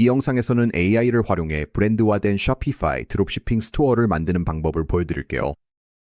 이 영상에서는 AI를 활용해 브랜드화된 쇼피파이 드롭시핑 스토어를 만드는 방법을 보여드릴게요.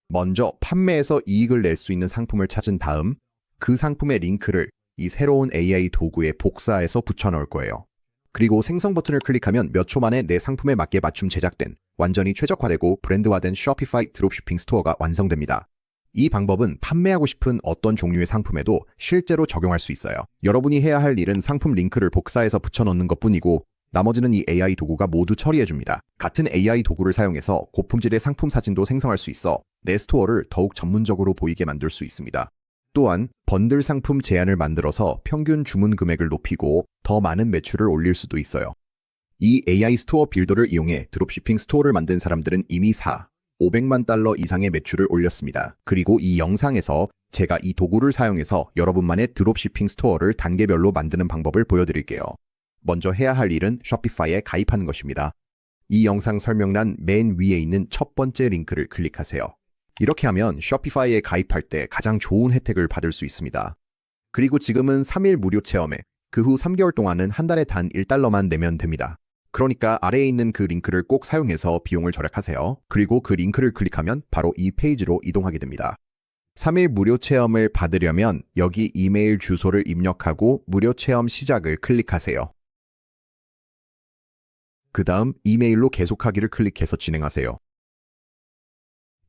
먼저 판매에서 이익을 낼 수 있는 상품을 찾은 다음 그 상품의 링크를 이 새로운 AI 도구에 복사해서 붙여넣을 거예요. 그리고 생성 버튼을 클릭하면 몇 초 만에 내 상품에 맞게 맞춤 제작된 완전히 최적화되고 브랜드화된 쇼피파이 드롭시핑 스토어가 완성됩니다. 이 방법은 판매하고 싶은 어떤 종류의 상품에도 실제로 적용할 수 있어요. 여러분이 해야 할 일은 상품 링크를 복사해서 붙여넣는 것 뿐이고 나머지는 이 AI 도구가 모두 처리해줍니다. 같은 AI 도구를 사용해서 고품질의 상품 사진도 생성할 수 있어 내 스토어를 더욱 전문적으로 보이게 만들 수 있습니다. 또한 번들 상품 제한을 만들어서 평균 주문 금액을 높이고 더 많은 매출을 올릴 수도 있어요. 이 AI 스토어 빌더를 이용해 드롭시핑 스토어를 만든 사람들은 이미 4, 500만 달러 이상의 매출을 올렸습니다. 그리고 이 영상에서 제가 이 도구를 사용해서 여러분만의 드롭시핑 스토어를 단계별로 만드는 방법을 보여드릴게요. 먼저 해야 할 일은 쇼피파이에 가입하는 것입니다. 이 영상 설명란 맨 위에 있는 첫 번째 링크를 클릭하세요. 이렇게 하면 쇼피파이에 가입할 때 가장 좋은 혜택을 받을 수 있습니다. 그리고 지금은 3일 무료 체험에 그 후 3개월 동안은 한 달에 단 1달러만 내면 됩니다. 그러니까 아래에 있는 그 링크를 꼭 사용해서 비용을 절약하세요. 그리고 그 링크를 클릭하면 바로 이 페이지로 이동하게 됩니다. 3일 무료 체험을 받으려면 여기 이메일 주소를 입력하고 무료 체험 시작을 클릭하세요. 그 다음 이메일로 계속하기를 클릭해서 진행하세요.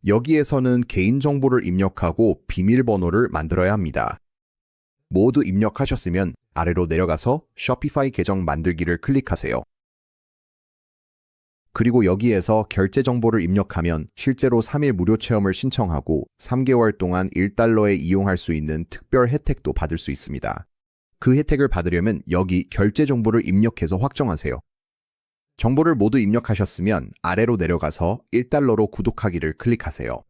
여기에서는 개인정보를 입력하고 비밀번호를 만들어야 합니다. 모두 입력하셨으면 아래로 내려가서 쇼피파이 계정 만들기를 클릭하세요. 그리고 여기에서 결제 정보를 입력하면 실제로 3일 무료 체험을 신청하고 3개월 동안 1달러에 이용할 수 있는 특별 혜택도 받을 수 있습니다. 그 혜택을 받으려면 여기 결제 정보를 입력해서 확정하세요. 정보를 모두 입력하셨으면 아래로 내려가서 1달러로 구독하기를 클릭하세요.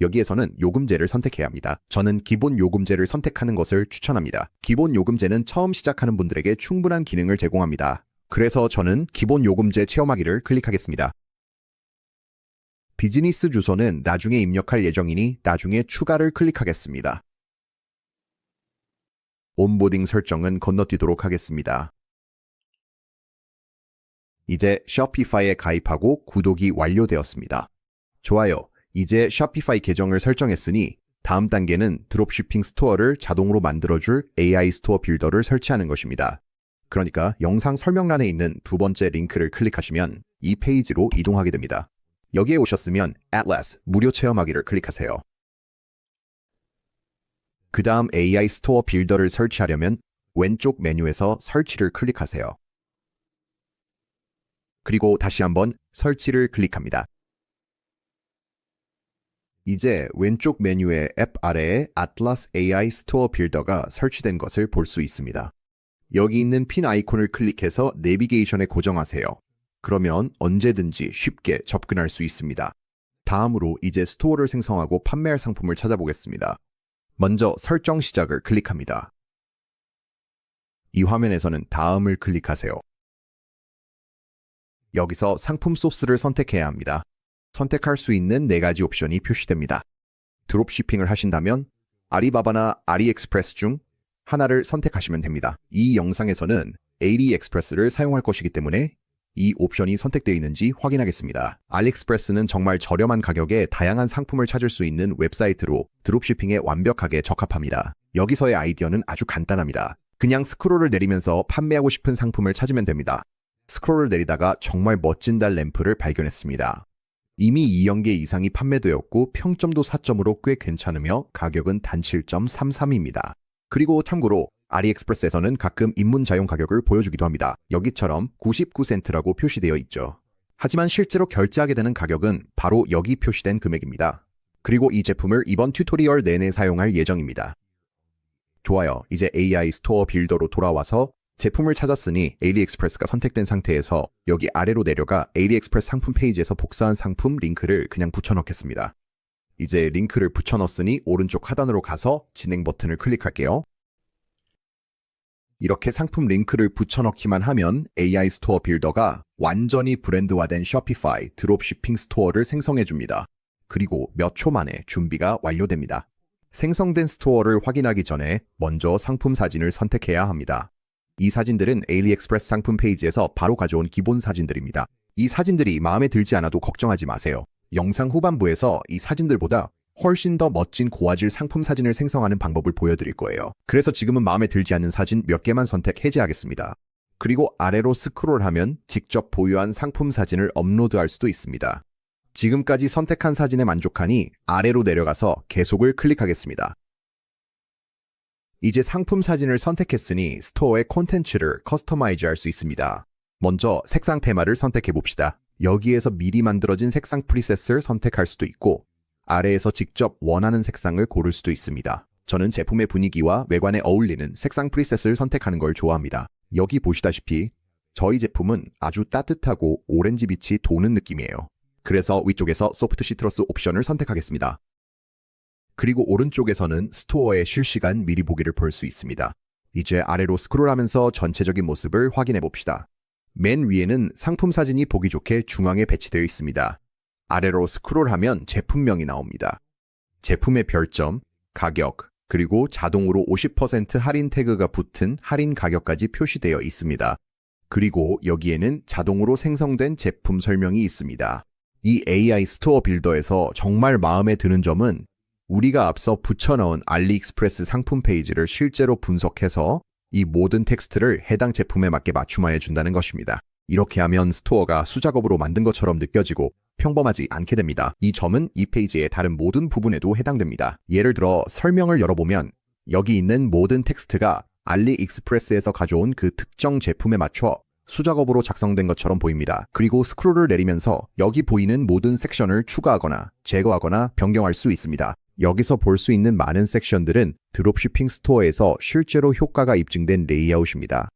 여기에서는 요금제를 선택해야 합니다. 저는 기본 요금제를 선택하는 것을 추천합니다. 기본 요금제는 처음 시작하는 분들에게 충분한 기능을 제공합니다. 그래서 저는 기본 요금제 체험하기를 클릭하겠습니다. 비즈니스 주소는 나중에 입력할 예정이니 나중에 추가를 클릭하겠습니다. 온보딩 설정은 건너뛰도록 하겠습니다. 이제 쇼피파이에 가입하고 구독이 완료되었습니다. 좋아요. 이제 쇼피파이 계정을 설정했으니 다음 단계는 드롭shipping 스토어를 자동으로 만들어줄 AI 스토어 빌더를 설치하는 것입니다. 그러니까 영상 설명란에 있는 두 번째 링크를 클릭하시면 이 페이지로 이동하게 됩니다. 여기에 오셨으면 Atlas 무료 체험하기를 클릭하세요. 그 다음 AI 스토어 빌더를 설치하려면 왼쪽 메뉴에서 설치를 클릭하세요. 그리고 다시 한번 설치를 클릭합니다. 이제 왼쪽 메뉴의 앱 아래에 Atlas AI 스토어 빌더가 설치된 것을 볼 수 있습니다. 여기 있는 핀 아이콘을 클릭해서 내비게이션에 고정하세요. 그러면 언제든지 쉽게 접근할 수 있습니다. 다음으로 이제 스토어를 생성하고 판매할 상품을 찾아보겠습니다. 먼저 설정 시작을 클릭합니다. 이 화면에서는 다음을 클릭하세요. 여기서 상품 소스를 선택해야 합니다. 선택할 수 있는 네 가지 옵션이 표시됩니다. 드롭시핑을 하신다면 아리바바나 아리엑스프레스 중 하나를 선택하시면 됩니다. 이 영상에서는 AliExpress를 사용할 것이기 때문에 이 옵션이 선택되어 있는지 확인하겠습니다. 알리익스프레스는 정말 저렴한 가격에 다양한 상품을 찾을 수 있는 웹사이트로 드롭시핑에 완벽하게 적합합니다. 여기서의 아이디어는 아주 간단합니다. 그냥 스크롤을 내리면서 판매하고 싶은 상품을 찾으면 됩니다. 스크롤을 내리다가 정말 멋진 달 램프를 발견했습니다. 이미 2연계 이상이 판매되었고 평점도 4점으로 꽤 괜찮으며 가격은 단 7.33입니다. 그리고 참고로 아리엑스프레스에서는 가끔 입문 자용 가격을 보여주기도 합니다. 여기처럼 99센트라고 표시되어 있죠. 하지만 실제로 결제하게 되는 가격은 바로 여기 표시된 금액입니다. 그리고 이 제품을 이번 튜토리얼 내내 사용할 예정입니다. 좋아요. 이제 AI 스토어 빌더로 돌아와서 제품을 찾았으니 AliExpress가 선택된 상태에서 여기 아래로 내려가 AliExpress 상품 페이지에서 복사한 상품 링크를 그냥 붙여넣겠습니다. 이제 링크를 붙여넣었으니 오른쪽 하단으로 가서 진행 버튼을 클릭할게요. 이렇게 상품 링크를 붙여넣기만 하면 AI 스토어 빌더가 완전히 브랜드화된 쇼피파이 드롭시핑 스토어를 생성해줍니다. 그리고 몇 초 만에 준비가 완료됩니다. 생성된 스토어를 확인하기 전에 먼저 상품 사진을 선택해야 합니다. 이 사진들은 에일리익스프레스 상품 페이지에서 바로 가져온 기본 사진들입니다. 이 사진들이 마음에 들지 않아도 걱정하지 마세요. 영상 후반부에서 이 사진들보다 훨씬 더 멋진 고화질 상품 사진을 생성하는 방법을 보여드릴 거예요. 그래서 지금은 마음에 들지 않는 사진 몇 개만 선택 해제하겠습니다. 그리고 아래로 스크롤하면 직접 보유한 상품 사진을 업로드할 수도 있습니다. 지금까지 선택한 사진에 만족하니 아래로 내려가서 계속을 클릭하겠습니다. 이제 상품 사진을 선택했으니 스토어의 콘텐츠를 커스터마이즈 할 수 있습니다. 먼저 색상 테마를 선택해 봅시다. 여기에서 미리 만들어진 색상 프리셋을 선택할 수도 있고 아래에서 직접 원하는 색상을 고를 수도 있습니다. 저는 제품의 분위기와 외관에 어울리는 색상 프리셋을 선택하는 걸 좋아합니다. 여기 보시다시피 저희 제품은 아주 따뜻하고 오렌지 빛이 도는 느낌이에요. 그래서 위쪽에서 소프트 시트러스 옵션을 선택하겠습니다. 그리고 오른쪽에서는 스토어의 실시간 미리 보기를 볼 수 있습니다. 이제 아래로 스크롤하면서 전체적인 모습을 확인해 봅시다. 맨 위에는 상품 사진이 보기 좋게 중앙에 배치되어 있습니다. 아래로 스크롤하면 제품명이 나옵니다. 제품의 별점, 가격, 그리고 자동으로 50% 할인 태그가 붙은 할인 가격까지 표시되어 있습니다. 그리고 여기에는 자동으로 생성된 제품 설명이 있습니다. 이 AI 스토어 빌더에서 정말 마음에 드는 점은 우리가 앞서 붙여넣은 알리익스프레스 상품 페이지를 실제로 분석해서 이 모든 텍스트를 해당 제품에 맞게 맞춤화해 준다는 것입니다. 이렇게 하면 스토어가 수작업으로 만든 것처럼 느껴지고 평범하지 않게 됩니다. 이 점은 이 페이지의 다른 모든 부분에도 해당됩니다. 예를 들어 설명을 열어보면 여기 있는 모든 텍스트가 알리익스프레스에서 가져온 그 특정 제품에 맞춰 수작업으로 작성된 것처럼 보입니다. 그리고 스크롤을 내리면서 여기 보이는 모든 섹션을 추가하거나 제거하거나 변경할 수 있습니다. 여기서 볼 수 있는 많은 섹션들은 드롭shipping 스토어에서 실제로 효과가 입증된 레이아웃입니다.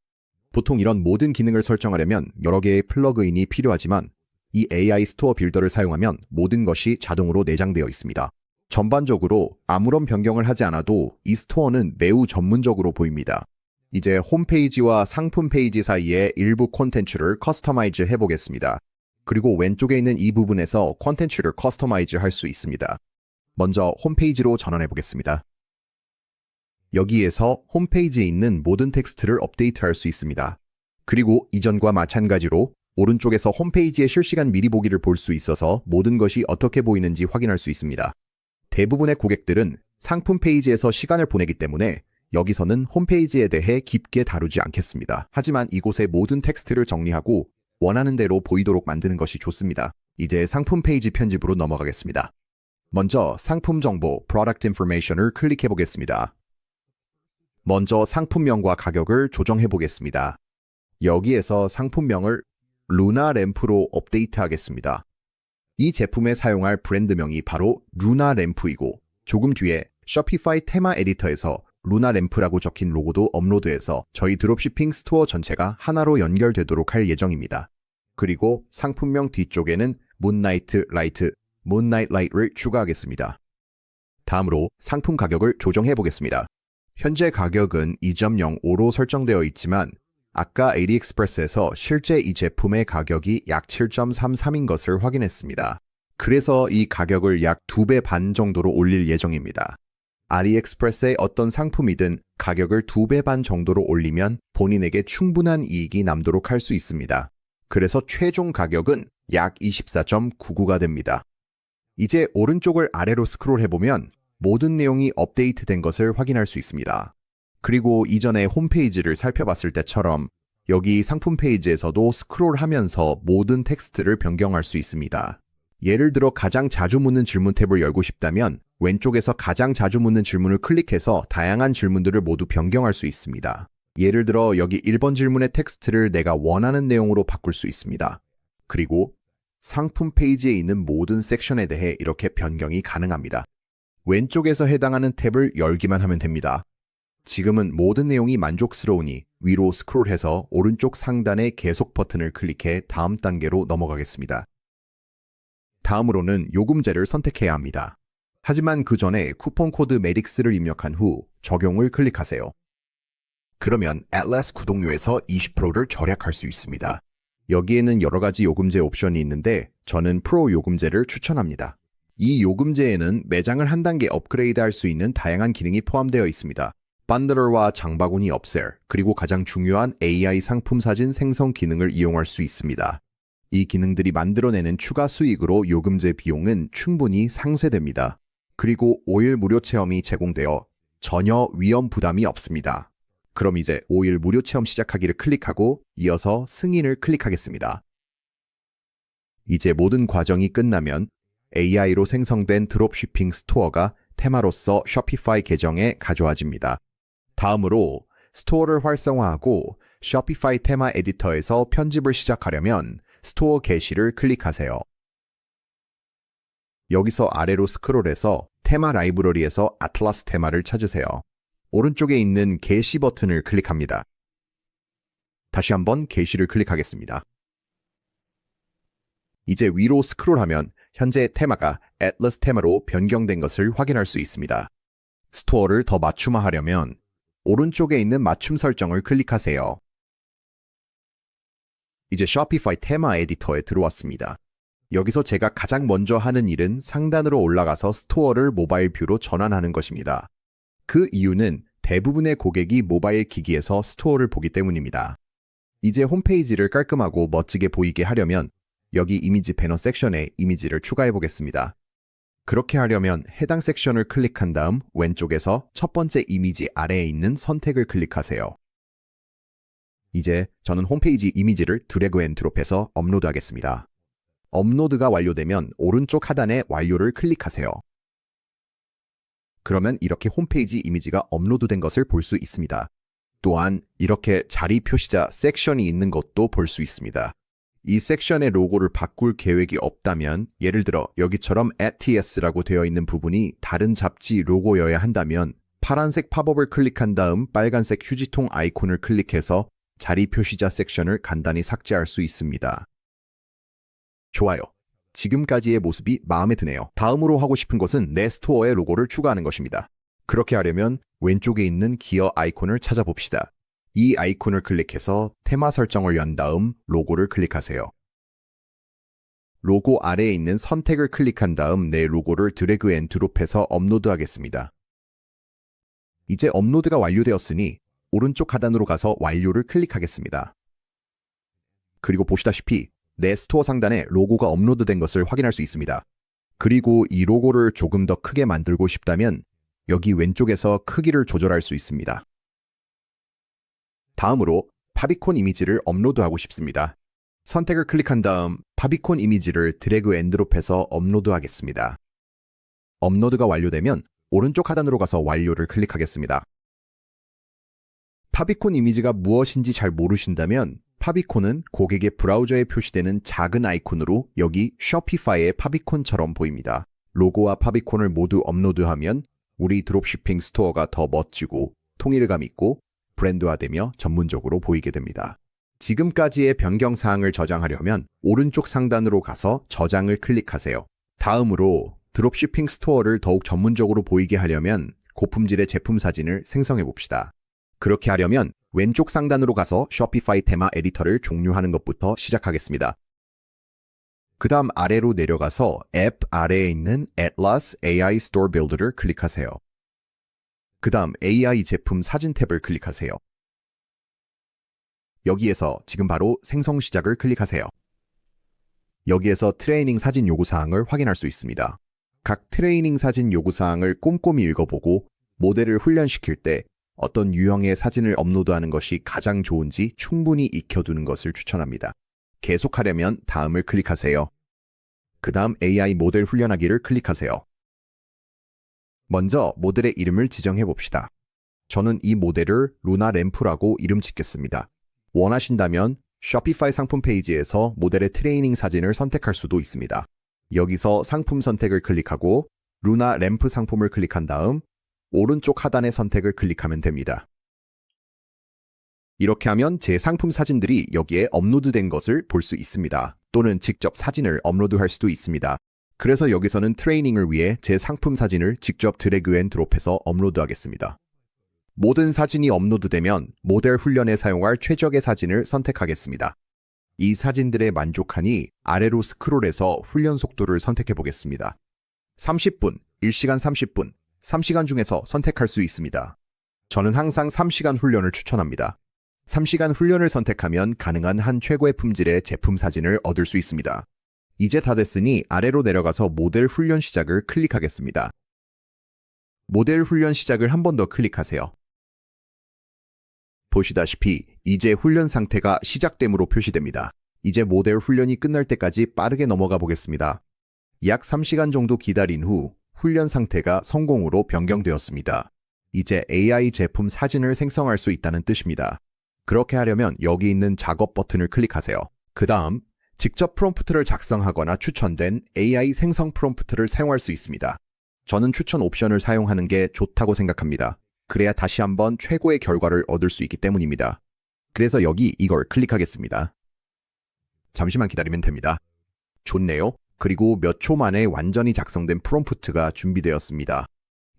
보통 이런 모든 기능을 설정하려면 여러 개의 플러그인이 필요하지만 이 AI 스토어 빌더를 사용하면 모든 것이 자동으로 내장되어 있습니다. 전반적으로 아무런 변경을 하지 않아도 이 스토어는 매우 전문적으로 보입니다. 이제 홈페이지와 상품 페이지 사이에 일부 콘텐츠를 커스터마이즈 해보겠습니다. 그리고 왼쪽에 있는 이 부분에서 콘텐츠를 커스터마이즈 할 수 있습니다. 먼저 홈페이지로 전환해 보겠습니다. 여기에서 홈페이지에 있는 모든 텍스트를 업데이트할 수 있습니다. 그리고 이전과 마찬가지로 오른쪽에서 홈페이지의 실시간 미리 보기를 볼 수 있어서 모든 것이 어떻게 보이는지 확인할 수 있습니다. 대부분의 고객들은 상품 페이지에서 시간을 보내기 때문에 여기서는 홈페이지에 대해 깊게 다루지 않겠습니다. 하지만 이곳의 모든 텍스트를 정리하고 원하는 대로 보이도록 만드는 것이 좋습니다. 이제 상품 페이지 편집으로 넘어가겠습니다. 먼저 상품 정보 Product Information을 클릭해 보겠습니다. 먼저 상품명과 가격을 조정해 보겠습니다. 여기에서 상품명을 루나 램프로 업데이트 하겠습니다. 이 제품에 사용할 브랜드명이 바로 루나 램프이고 조금 뒤에 쇼피파이 테마 에디터에서 루나 램프라고 적힌 로고도 업로드해서 저희 드롭시핑 스토어 전체가 하나로 연결되도록 할 예정입니다. 그리고 상품명 뒤쪽에는 문나이트 라이트, 문나이트 라이트를 추가하겠습니다. 다음으로 상품 가격을 조정해 보겠습니다. 현재 가격은 2.05로 설정되어 있지만 아까 AliExpress에서 실제 이 제품의 가격이 약 7.33인 것을 확인했습니다. 그래서 이 가격을 약 2배 반 정도로 올릴 예정입니다. 아리엑스프레스의 어떤 상품이든 가격을 2배 반 정도로 올리면 본인에게 충분한 이익이 남도록 할 수 있습니다. 그래서 최종 가격은 약 24.99가 됩니다. 이제 오른쪽을 아래로 스크롤해보면 모든 내용이 업데이트된 것을 확인할 수 있습니다. 그리고 이전에 홈페이지를 살펴봤을 때처럼 여기 상품 페이지에서도 스크롤하면서 모든 텍스트를 변경할 수 있습니다. 예를 들어 가장 자주 묻는 질문 탭을 열고 싶다면 왼쪽에서 가장 자주 묻는 질문을 클릭해서 다양한 질문들을 모두 변경할 수 있습니다. 예를 들어 여기 1번 질문의 텍스트를 내가 원하는 내용으로 바꿀 수 있습니다. 그리고 상품 페이지에 있는 모든 섹션에 대해 이렇게 변경이 가능합니다. 왼쪽에서 해당하는 탭을 열기만 하면 됩니다. 지금은 모든 내용이 만족스러우니 위로 스크롤해서 오른쪽 상단의 계속 버튼을 클릭해 다음 단계로 넘어가겠습니다. 다음으로는 요금제를 선택해야 합니다. 하지만 그 전에 쿠폰 코드 메릭스를 입력한 후 적용을 클릭하세요. 그러면 Atlas 구독료에서 20%를 절약할 수 있습니다. 여기에는 여러 가지 요금제 옵션이 있는데 저는 프로 요금제를 추천합니다. 이 요금제에는 매장을 한 단계 업그레이드 할 수 있는 다양한 기능이 포함되어 있습니다. 반더러와 장바구니 업셀, 그리고 가장 중요한 AI 상품 사진 생성 기능을 이용할 수 있습니다. 이 기능들이 만들어내는 추가 수익으로 요금제 비용은 충분히 상쇄됩니다. 그리고 5일 무료 체험이 제공되어 전혀 위험 부담이 없습니다. 그럼 이제 5일 무료 체험 시작하기를 클릭하고 이어서 승인을 클릭하겠습니다. 이제 모든 과정이 끝나면 AI로 생성된 드롭shipping 스토어가 테마로서 쇼피파이 계정에 가져와집니다. 다음으로 스토어를 활성화하고 쇼피파이 테마 에디터에서 편집을 시작하려면 스토어 게시를 클릭하세요. 여기서 아래로 스크롤해서 테마 라이브러리에서 아틀라스 테마를 찾으세요. 오른쪽에 있는 게시 버튼을 클릭합니다. 다시 한번 게시를 클릭하겠습니다. 이제 위로 스크롤하면 현재 테마가 애틀러스 테마로 변경된 것을 확인할 수 있습니다. 스토어를 더 맞춤화하려면 오른쪽에 있는 맞춤 설정을 클릭하세요. 이제 쇼피파이 테마 에디터에 들어왔습니다. 여기서 제가 가장 먼저 하는 일은 상단으로 올라가서 스토어를 모바일 뷰로 전환하는 것입니다. 그 이유는 대부분의 고객이 모바일 기기에서 스토어를 보기 때문입니다. 이제 홈페이지를 깔끔하고 멋지게 보이게 하려면 여기 이미지 배너 섹션에 이미지를 추가해 보겠습니다. 그렇게 하려면 해당 섹션을 클릭한 다음 왼쪽에서 첫 번째 이미지 아래에 있는 선택을 클릭하세요. 이제 저는 홈페이지 이미지를 드래그 앤 드롭해서 업로드하겠습니다. 업로드가 완료되면 오른쪽 하단에 완료를 클릭하세요. 그러면 이렇게 홈페이지 이미지가 업로드된 것을 볼 수 있습니다. 또한 이렇게 자리 표시자 섹션이 있는 것도 볼 수 있습니다. 이 섹션의 로고를 바꿀 계획이 없다면 예를 들어 여기처럼 ATS라고 되어 있는 부분이 다른 잡지 로고여야 한다면 파란색 팝업을 클릭한 다음 빨간색 휴지통 아이콘을 클릭해서 자리 표시자 섹션을 간단히 삭제할 수 있습니다. 좋아요. 지금까지의 모습이 마음에 드네요. 다음으로 하고 싶은 것은 내 스토어에 로고를 추가하는 것입니다. 그렇게 하려면 왼쪽에 있는 기어 아이콘을 찾아봅시다. 이 아이콘을 클릭해서 테마 설정을 연 다음 로고를 클릭하세요. 로고 아래에 있는 선택을 클릭한 다음 내 로고를 드래그 앤 드롭해서 업로드하겠습니다. 이제 업로드가 완료되었으니 오른쪽 하단으로 가서 완료를 클릭하겠습니다. 그리고 보시다시피 내 스토어 상단에 로고가 업로드된 것을 확인할 수 있습니다. 그리고 이 로고를 조금 더 크게 만들고 싶다면 여기 왼쪽에서 크기를 조절할 수 있습니다. 다음으로 파비콘 이미지를 업로드하고 싶습니다. 선택을 클릭한 다음 파비콘 이미지를 드래그 앤 드롭해서 업로드하겠습니다. 업로드가 완료되면 오른쪽 하단으로 가서 완료를 클릭하겠습니다. 파비콘 이미지가 무엇인지 잘 모르신다면 파비콘은 고객의 브라우저에 표시되는 작은 아이콘으로 여기 쇼피파이의 파비콘처럼 보입니다. 로고와 파비콘을 모두 업로드하면 우리 드롭shipping 스토어가 더 멋지고 통일감 있고 브랜드화되며 전문적으로 보이게 됩니다. 지금까지의 변경 사항을 저장하려면 오른쪽 상단으로 가서 저장을 클릭하세요. 다음으로 드롭shipping 스토어를 더욱 전문적으로 보이게 하려면 고품질의 제품 사진을 생성해 봅시다. 그렇게 하려면 왼쪽 상단으로 가서 쇼피파이 테마 에디터를 종료하는 것부터 시작하겠습니다. 그 다음 아래로 내려가서 앱 아래에 있는 Atlas AI Store Builder를 클릭하세요. 그 다음 AI 제품 사진 탭을 클릭하세요. 여기에서 지금 바로 생성 시작을 클릭하세요. 여기에서 트레이닝 사진 요구사항을 확인할 수 있습니다. 각 트레이닝 사진 요구사항을 꼼꼼히 읽어보고 모델을 훈련시킬 때 어떤 유형의 사진을 업로드하는 것이 가장 좋은지 충분히 익혀두는 것을 추천합니다. 계속하려면 다음을 클릭하세요. 그 다음 AI 모델 훈련하기를 클릭하세요. 먼저 모델의 이름을 지정해 봅시다. 저는 이 모델을 루나 램프라고 이름 짓겠습니다. 원하신다면 쇼피파이 상품 페이지에서 모델의 트레이닝 사진을 선택할 수도 있습니다. 여기서 상품 선택을 클릭하고 루나 램프 상품을 클릭한 다음 오른쪽 하단의 선택을 클릭하면 됩니다. 이렇게 하면 제 상품 사진들이 여기에 업로드된 것을 볼 수 있습니다. 또는 직접 사진을 업로드할 수도 있습니다. 그래서 여기서는 트레이닝을 위해 제 상품 사진을 직접 드래그 앤 드롭해서 업로드하겠습니다. 모든 사진이 업로드되면 모델 훈련에 사용할 최적의 사진을 선택하겠습니다. 이 사진들에 만족하니 아래로 스크롤해서 훈련 속도를 선택해 보겠습니다. 30분, 1시간 30분, 3시간 중에서 선택할 수 있습니다. 저는 항상 3시간 훈련을 추천합니다. 3시간 훈련을 선택하면 가능한 한 최고의 품질의 제품 사진을 얻을 수 있습니다. 이제 다 됐으니 아래로 내려가서 모델 훈련 시작을 클릭하겠습니다. 모델 훈련 시작을 한 번 더 클릭하세요. 보시다시피 이제 훈련 상태가 시작됨으로 표시됩니다. 이제 모델 훈련이 끝날 때까지 빠르게 넘어가 보겠습니다. 약 3시간 정도 기다린 후 훈련 상태가 성공으로 변경되었습니다. 이제 AI 제품 사진을 생성할 수 있다는 뜻입니다. 그렇게 하려면 여기 있는 작업 버튼을 클릭하세요. 그 다음 직접 프롬프트를 작성하거나 추천된 AI 생성 프롬프트를 사용할 수 있습니다. 저는 추천 옵션을 사용하는 게 좋다고 생각합니다. 그래야 다시 한번 최고의 결과를 얻을 수 있기 때문입니다. 그래서 여기 이걸 클릭하겠습니다. 잠시만 기다리면 됩니다. 좋네요. 그리고 몇 초 만에 완전히 작성된 프롬프트가 준비되었습니다.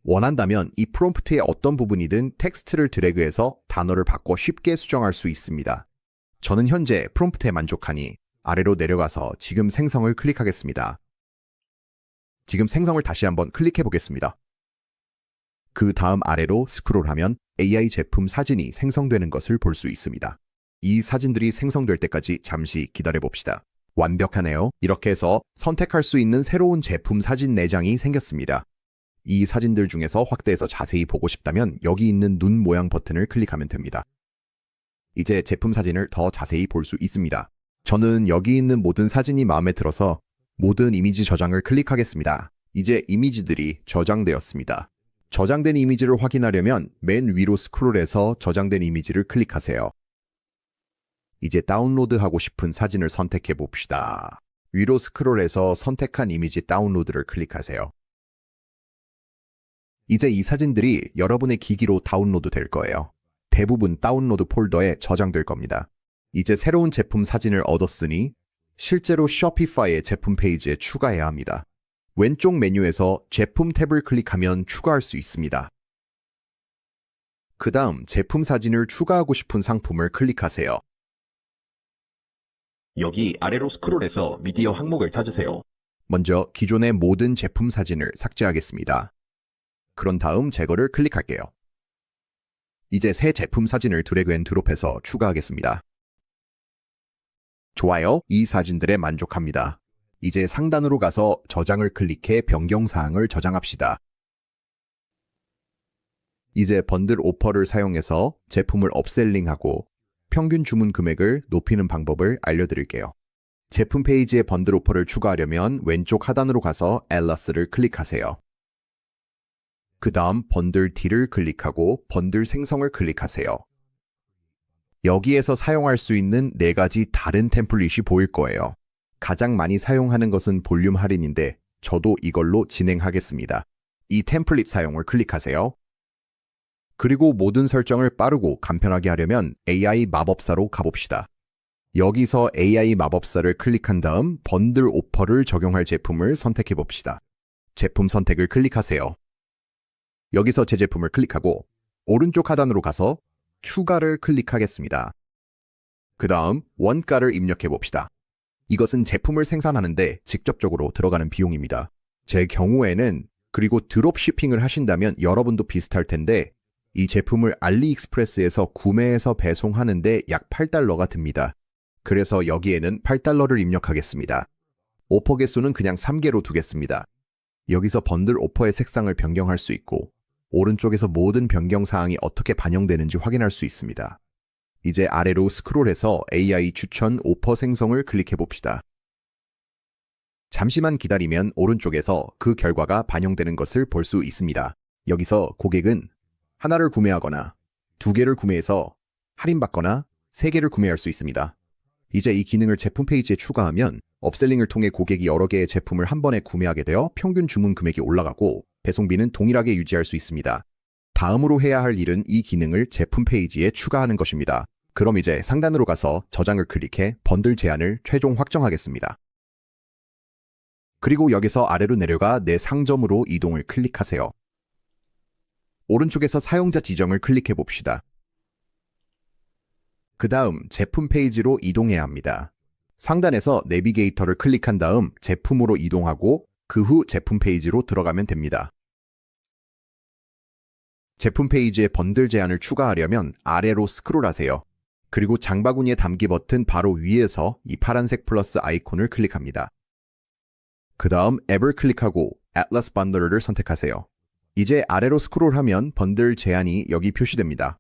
원한다면 이 프롬프트의 어떤 부분이든 텍스트를 드래그해서 단어를 바꿔 쉽게 수정할 수 있습니다. 저는 현재 프롬프트에 만족하니 아래로 내려가서 지금 생성을 클릭하겠습니다. 지금 생성을 다시 한번 클릭해 보겠습니다. 그 다음 아래로 스크롤하면 AI 제품 사진이 생성되는 것을 볼 수 있습니다. 이 사진들이 생성될 때까지 잠시 기다려 봅시다. 완벽하네요. 이렇게 해서 선택할 수 있는 새로운 제품 사진 내장이 생겼습니다. 이 사진들 중에서 확대해서 자세히 보고 싶다면 여기 있는 눈 모양 버튼을 클릭하면 됩니다. 이제 제품 사진을 더 자세히 볼 수 있습니다. 저는 여기 있는 모든 사진이 마음에 들어서 모든 이미지 저장을 클릭하겠습니다. 이제 이미지들이 저장되었습니다. 저장된 이미지를 확인하려면 맨 위로 스크롤해서 저장된 이미지를 클릭하세요. 이제 다운로드하고 싶은 사진을 선택해 봅시다. 위로 스크롤해서 선택한 이미지 다운로드를 클릭하세요. 이제 이 사진들이 여러분의 기기로 다운로드 될 거예요. 대부분 다운로드 폴더에 저장될 겁니다. 이제 새로운 제품 사진을 얻었으니 실제로 쇼피파이의 제품 페이지에 추가해야 합니다. 왼쪽 메뉴에서 제품 탭을 클릭하면 추가할 수 있습니다. 그 다음 제품 사진을 추가하고 싶은 상품을 클릭하세요. 여기 아래로 스크롤해서 미디어 항목을 찾으세요. 먼저 기존의 모든 제품 사진을 삭제하겠습니다. 그런 다음 제거를 클릭할게요. 이제 새 제품 사진을 드래그 앤 드롭해서 추가하겠습니다. 좋아요. 이 사진들에 만족합니다. 이제 상단으로 가서 저장을 클릭해 변경 사항을 저장합시다. 이제 번들 오퍼를 사용해서 제품을 업셀링하고 평균 주문 금액을 높이는 방법을 알려드릴게요. 제품 페이지에 번들 오퍼를 추가하려면 왼쪽 하단으로 가서 엘라스를 클릭하세요. 그 다음 번들 D를 클릭하고 번들 생성을 클릭하세요. 여기에서 사용할 수 있는 네 가지 다른 템플릿이 보일 거예요. 가장 많이 사용하는 것은 볼륨 할인인데 저도 이걸로 진행하겠습니다. 이 템플릿 사용을 클릭하세요. 그리고 모든 설정을 빠르고 간편하게 하려면 AI 마법사로 가봅시다. 여기서 AI 마법사를 클릭한 다음 번들 오퍼를 적용할 제품을 선택해 봅시다. 제품 선택을 클릭하세요. 여기서 제 제품을 클릭하고 오른쪽 하단으로 가서 추가를 클릭하겠습니다. 그 다음 원가를 입력해 봅시다. 이것은 제품을 생산하는데 직접적으로 들어가는 비용입니다. 제 경우에는 그리고 드롭 shipping을 하신다면 여러분도 비슷할 텐데 이 제품을 알리익스프레스에서 구매해서 배송하는데 약 8달러가 듭니다. 그래서 여기에는 8달러를 입력하겠습니다. 오퍼 개수는 그냥 3개로 두겠습니다. 여기서 번들 오퍼의 색상을 변경할 수 있고 오른쪽에서 모든 변경 사항이 어떻게 반영되는지 확인할 수 있습니다. 이제 아래로 스크롤해서 AI 추천 오퍼 생성을 클릭해 봅시다. 잠시만 기다리면 오른쪽에서 그 결과가 반영되는 것을 볼 수 있습니다. 여기서 고객은 하나를 구매하거나 두 개를 구매해서 할인받거나 세 개를 구매할 수 있습니다. 이제 이 기능을 제품 페이지에 추가하면 업셀링을 통해 고객이 여러 개의 제품을 한 번에 구매하게 되어 평균 주문 금액이 올라가고 배송비는 동일하게 유지할 수 있습니다. 다음으로 해야 할 일은 이 기능을 제품 페이지에 추가하는 것입니다. 그럼 이제 상단으로 가서 저장을 클릭해 번들 제한을 최종 확정하겠습니다. 그리고 여기서 아래로 내려가 내 상점으로 이동을 클릭하세요. 오른쪽에서 사용자 지정을 클릭해 봅시다. 그 다음 제품 페이지로 이동해야 합니다. 상단에서 내비게이터를 클릭한 다음 제품으로 이동하고 그 후 제품 페이지로 들어가면 됩니다. 제품 페이지에 번들 제한을 추가하려면 아래로 스크롤하세요. 그리고 장바구니에 담기 버튼 바로 위에서 이 파란색 플러스 아이콘을 클릭합니다. 그 다음 앱을 클릭하고 Atlas 번들을 선택하세요. 이제 아래로 스크롤하면 번들 제한이 여기 표시됩니다.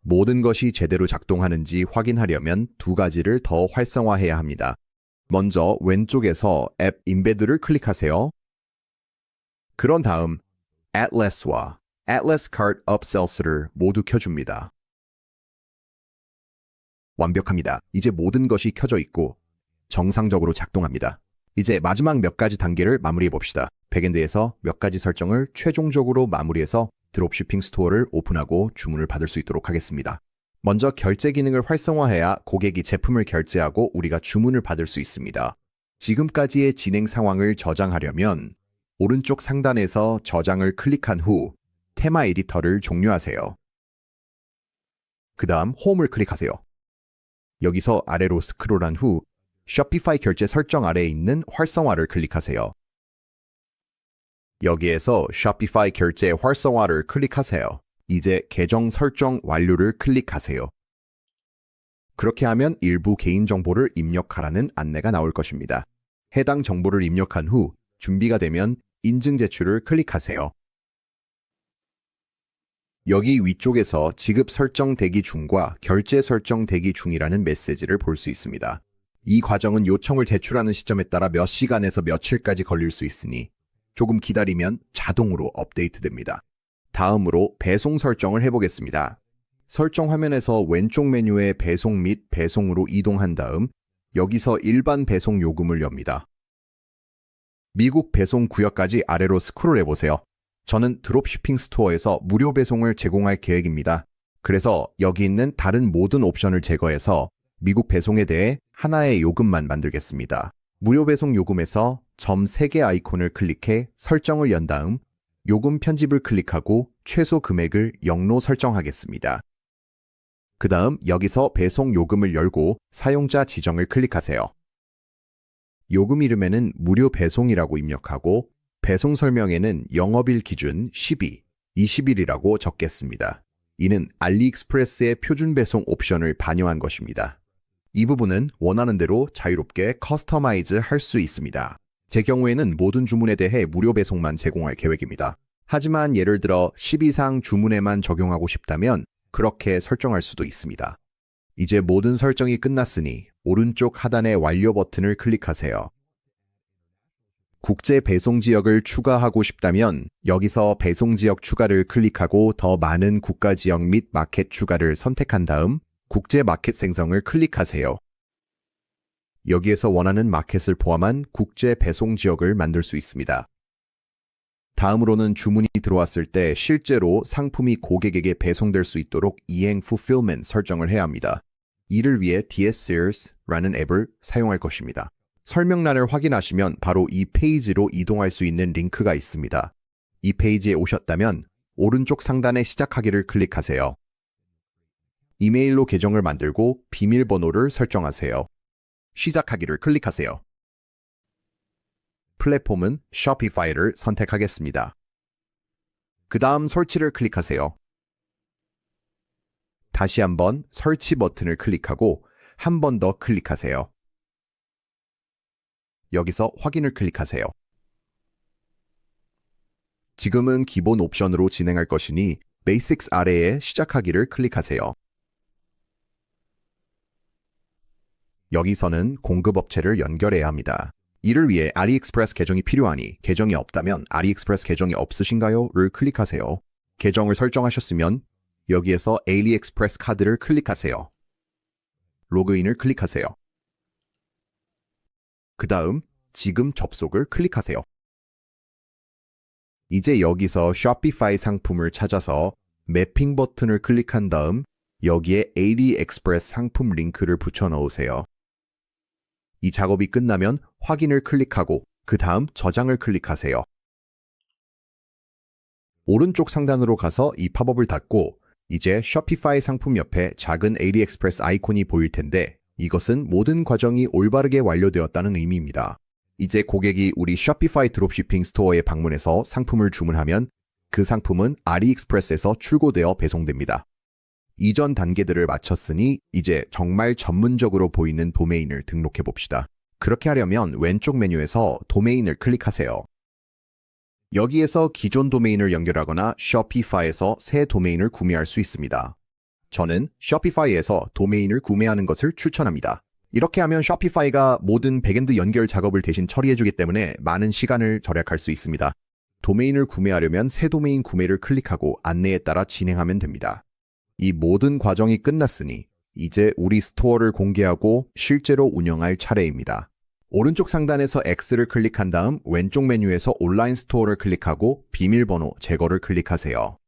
모든 것이 제대로 작동하는지 확인하려면 두 가지를 더 활성화해야 합니다. 먼저 왼쪽에서 앱 인베드를 클릭하세요. 그런 다음 Atlas와 Atlas Card Upsells를 모두 켜줍니다. 완벽합니다. 이제 모든 것이 켜져 있고 정상적으로 작동합니다. 이제 마지막 몇 가지 단계를 마무리해 봅시다. 백엔드에서 몇 가지 설정을 최종적으로 마무리해서 드롭shipping 스토어를 오픈하고 주문을 받을 수 있도록 하겠습니다. 먼저 결제 기능을 활성화해야 고객이 제품을 결제하고 우리가 주문을 받을 수 있습니다. 지금까지의 진행 상황을 저장하려면 오른쪽 상단에서 저장을 클릭한 후 테마 에디터를 종료하세요. 그 다음 홈을 클릭하세요. 여기서 아래로 스크롤한 후 쇼피파이 결제 설정 아래에 있는 활성화를 클릭하세요. 여기에서 쇼피파이 결제 활성화를 클릭하세요. 이제 계정 설정 완료를 클릭하세요. 그렇게 하면 일부 개인정보를 입력하라는 안내가 나올 것입니다. 해당 정보를 입력한 후 준비가 되면 인증 제출을 클릭하세요. 여기 위쪽에서 지급 설정 대기 중과 결제 설정 대기 중이라는 메시지를 볼 수 있습니다. 이 과정은 요청을 제출하는 시점에 따라 몇 시간에서 며칠까지 걸릴 수 있으니 조금 기다리면 자동으로 업데이트됩니다. 다음으로 배송 설정을 해보겠습니다. 설정 화면에서 왼쪽 메뉴에 배송 및 배송으로 이동한 다음 여기서 일반 배송 요금을 엽니다. 미국 배송 구역까지 아래로 스크롤 해보세요. 저는 드롭shipping 스토어에서 무료 배송을 제공할 계획입니다. 그래서 여기 있는 다른 모든 옵션을 제거해서 미국 배송에 대해 하나의 요금만 만들겠습니다. 무료 배송 요금에서 점 3개 아이콘을 클릭해 설정을 연 다음 요금 편집을 클릭하고 최소 금액을 0로 설정하겠습니다. 그 다음 여기서 배송 요금을 열고 사용자 지정을 클릭하세요. 요금 이름에는 무료 배송이라고 입력하고 배송 설명에는 영업일 기준 12, 20일이라고 적겠습니다. 이는 알리익스프레스의 표준 배송 옵션을 반영한 것입니다. 이 부분은 원하는 대로 자유롭게 커스터마이즈 할 수 있습니다. 제 경우에는 모든 주문에 대해 무료 배송만 제공할 계획입니다. 하지만 예를 들어 10 이상 주문에만 적용하고 싶다면 그렇게 설정할 수도 있습니다. 이제 모든 설정이 끝났으니 오른쪽 하단의 완료 버튼을 클릭하세요. 국제 배송 지역을 추가하고 싶다면 여기서 배송 지역 추가를 클릭하고 더 많은 국가 지역 및 마켓 추가를 선택한 다음 국제 마켓 생성을 클릭하세요. 여기에서 원하는 마켓을 포함한 국제 배송 지역을 만들 수 있습니다. 다음으로는 주문이 들어왔을 때 실제로 상품이 고객에게 배송될 수 있도록 이행 fulfillment 설정을 해야 합니다. 이를 위해 DSSears라는 앱을 사용할 것입니다. 설명란을 확인하시면 바로 이 페이지로 이동할 수 있는 링크가 있습니다. 이 페이지에 오셨다면 오른쪽 상단에 시작하기를 클릭하세요. 이메일로 계정을 만들고 비밀번호를 설정하세요. 시작하기를 클릭하세요. 플랫폼은 쇼피파이를 선택하겠습니다. 그 다음 설치를 클릭하세요. 다시 한번 설치 버튼을 클릭하고 한 번 더 클릭하세요. 여기서 확인을 클릭하세요. 지금은 기본 옵션으로 진행할 것이니 Basics 아래에 시작하기를 클릭하세요. 여기서는 공급업체를 연결해야 합니다. 이를 위해 아리익스프레스 계정이 필요하니 계정이 없다면 아리익스프레스 계정이 없으신가요?를 클릭하세요. 계정을 설정하셨으면 여기에서 에일리익스프레스 카드를 클릭하세요. 로그인을 클릭하세요. 그 다음 지금 접속을 클릭하세요. 이제 여기서 쇼피파이 상품을 찾아서 매핑 버튼을 클릭한 다음 여기에 AliExpress 상품 링크를 붙여 넣으세요. 이 작업이 끝나면 확인을 클릭하고 그 다음 저장을 클릭하세요. 오른쪽 상단으로 가서 이 팝업을 닫고 이제 쇼피파이 상품 옆에 작은 AliExpress 아이콘이 보일 텐데 이것은 모든 과정이 올바르게 완료되었다는 의미입니다. 이제 고객이 우리 쇼피파이 드롭shipping 스토어에 방문해서 상품을 주문하면 그 상품은 아리익스프레스에서 출고되어 배송됩니다. 이전 단계들을 마쳤으니 이제 정말 전문적으로 보이는 도메인을 등록해 봅시다. 그렇게 하려면 왼쪽 메뉴에서 도메인을 클릭하세요. 여기에서 기존 도메인을 연결하거나 쇼피파이에서 새 도메인을 구매할 수 있습니다. 저는 쇼피파이에서 도메인을 구매하는 것을 추천합니다. 이렇게 하면 쇼피파이가 모든 백엔드 연결 작업을 대신 처리해주기 때문에 많은 시간을 절약할 수 있습니다. 도메인을 구매하려면 새 도메인 구매를 클릭하고 안내에 따라 진행하면 됩니다. 이 모든 과정이 끝났으니 이제 우리 스토어를 공개하고 실제로 운영할 차례입니다. 오른쪽 상단에서 X를 클릭한 다음 왼쪽 메뉴에서 온라인 스토어를 클릭하고 비밀번호 제거를 클릭하세요.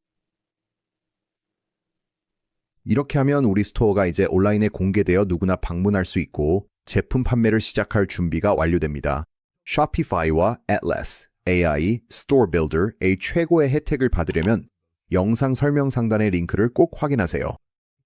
이렇게 하면 우리 스토어가 이제 온라인에 공개되어 누구나 방문할 수 있고 제품 판매를 시작할 준비가 완료됩니다. Shopify와 Atlas, AI, Store Builder의 최고의 혜택을 받으려면 영상 설명 상단의 링크를 꼭 확인하세요.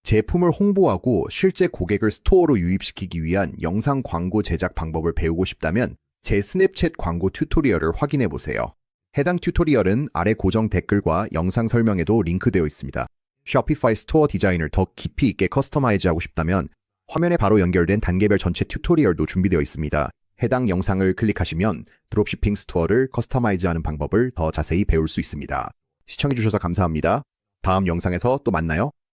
제품을 홍보하고 실제 고객을 스토어로 유입시키기 위한 영상 광고 제작 방법을 배우고 싶다면 제 스냅챗 광고 튜토리얼을 확인해 보세요. 해당 튜토리얼은 아래 고정 댓글과 영상 설명에도 링크되어 있습니다. 쇼피파이 스토어 디자인을 더 깊이 있게 커스터마이즈하고 싶다면 화면에 바로 연결된 단계별 전체 튜토리얼도 준비되어 있습니다. 해당 영상을 클릭하시면 드롭시핑 스토어를 커스터마이즈하는 방법을 더 자세히 배울 수 있습니다. 시청해주셔서 감사합니다. 다음 영상에서 또 만나요.